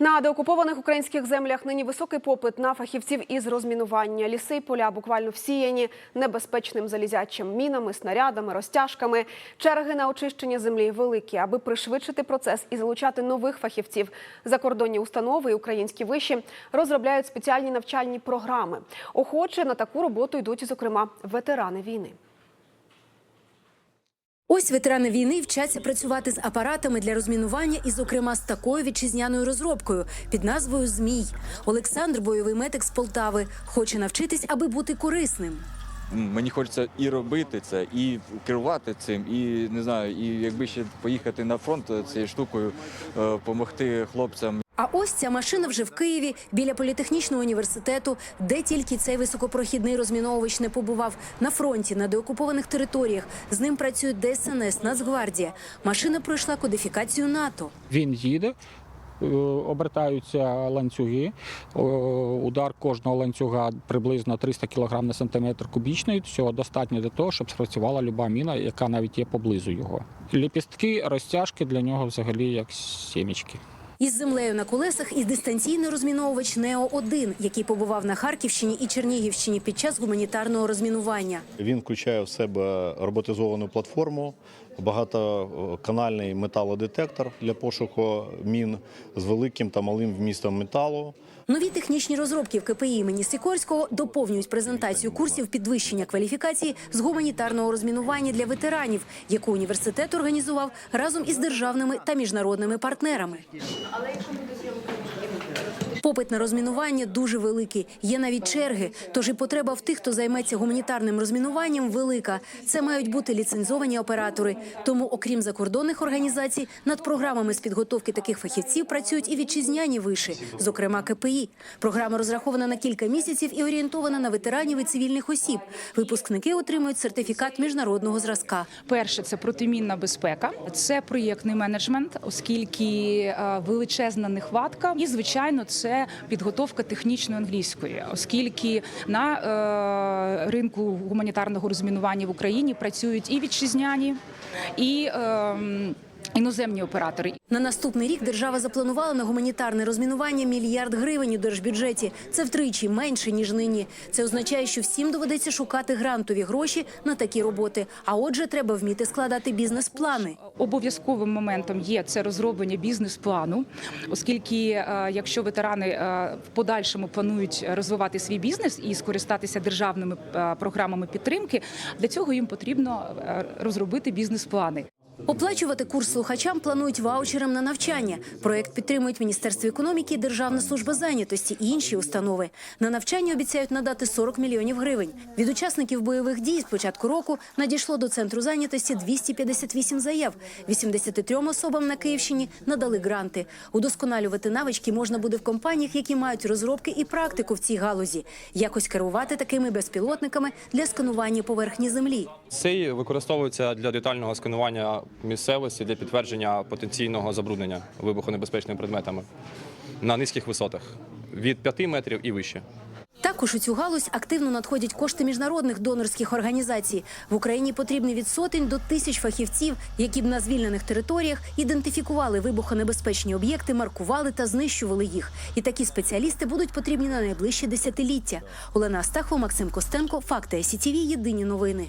На деокупованих українських землях нині високий попит на фахівців із розмінування. Ліси й поля буквально всіяні небезпечним залізячим мінами, снарядами, розтяжками. Черги на очищення землі великі, аби пришвидшити процес і залучати нових фахівців. Закордонні установи і українські виші розробляють спеціальні навчальні програми. Охоче на таку роботу йдуть, зокрема, ветерани війни. Ось ветерани війни вчаться працювати з апаратами для розмінування і, зокрема, з такою вітчизняною розробкою під назвою Змій. Олександр, бойовий медик з Полтави, хоче навчитись, аби бути корисним. Мені хочеться і робити це, і керувати цим, і не знаю, і якби ще поїхати на фронт цією штукою, допомогти хлопцям. А ось ця машина вже в Києві біля політехнічного університету, де тільки цей високопрохідний розміновувач не побував на фронті на деокупованих територіях. З ним працюють ДСНС, Нацгвардія. Машина пройшла кодифікацію НАТО. Він їде, е, обертаються ланцюги. Удар кожного ланцюга приблизно 300 кг на сантиметр кубічний. Цього достатньо для того, щоб спрацювала люба міна, яка навіть є поблизу його. Ліпістки, розтяжки для нього взагалі як сімечки. Із землею на колесах і дистанційний розміновувач Нео 1 який побував на Харківщині і Чернігівщині під час гуманітарного розмінування. Він включає в себе роботизовану платформу, багатоканальний металодетектор для пошуку мін з великим та малим вмістом металу. Нові технічні розробки в КПІ імені Сікорського доповнюють презентацію курсів підвищення кваліфікації з гуманітарного розмінування для ветеранів, яку університет організував разом із державними та міжнародними партнерами. Попит на розмінування дуже великий. Є навіть черги. Тож і потреба в тих, хто займеться гуманітарним розмінуванням, велика. Це мають бути ліцензовані оператори. Тому, окрім закордонних організацій, над програмами з підготовки таких фахівців працюють і вітчизняні виші, зокрема КПІ. Програма розрахована на кілька місяців і орієнтована на ветеранів і цивільних осіб. Випускники отримують сертифікат міжнародного зразка. Перше це протимінна безпека, це проєктний менеджмент, оскільки е, величезна нехватка, і звичайно, це підготовка технічної англійської, оскільки на е, ринку гуманітарного розмінування в Україні працюють і вітчизняні, і е, іноземні оператори. На наступний рік держава запланувала на гуманітарне розмінування мільярд гривень у держбюджеті. Це втричі менше ніж нині. Це означає, що всім доведеться шукати грантові гроші на такі роботи. А отже, треба вміти складати бізнес-плани. Обов'язковим моментом є це розроблення бізнес-плану, оскільки е, якщо ветерани е, в подальшому планують розвивати свій бізнес і скористатися державними е, програмами підтримки, для цього їм потрібно розробити бізнес-плани. Оплачувати курс слухачам планують ваучером на навчання. Проект підтримують Міністерство економіки, Державна служба зайнятості і інші установи. На навчання обіцяють надати 40 мільйонів гривень. Від учасників бойових дій з початку року надійшло до центру зайнятості 258 заяв. 83 особам на Київщині надали гранти. Удосконалювати навички можна буде в компаніях, які мають розробки і практику в цій галузі. Якось керувати такими безпілотниками для сканування поверхні землі. Цей використовується для детального сканування місцевості для підтвердження потенційного забруднення вибухонебезпечними предметами на низьких висотах від 5 метрів і вище. Також у цю галузь активно надходять кошти міжнародних донорських організацій. В Україні потрібні від сотень до тисяч фахівців, які б на звільнених територіях ідентифікували вибухонебезпечні об'єкти, маркували та знищували їх. І такі спеціалісти будуть потрібні на найближчі десятиліття. Олена Астахова, Максим Костенко, Факти СІТІВІ. Єдині новини.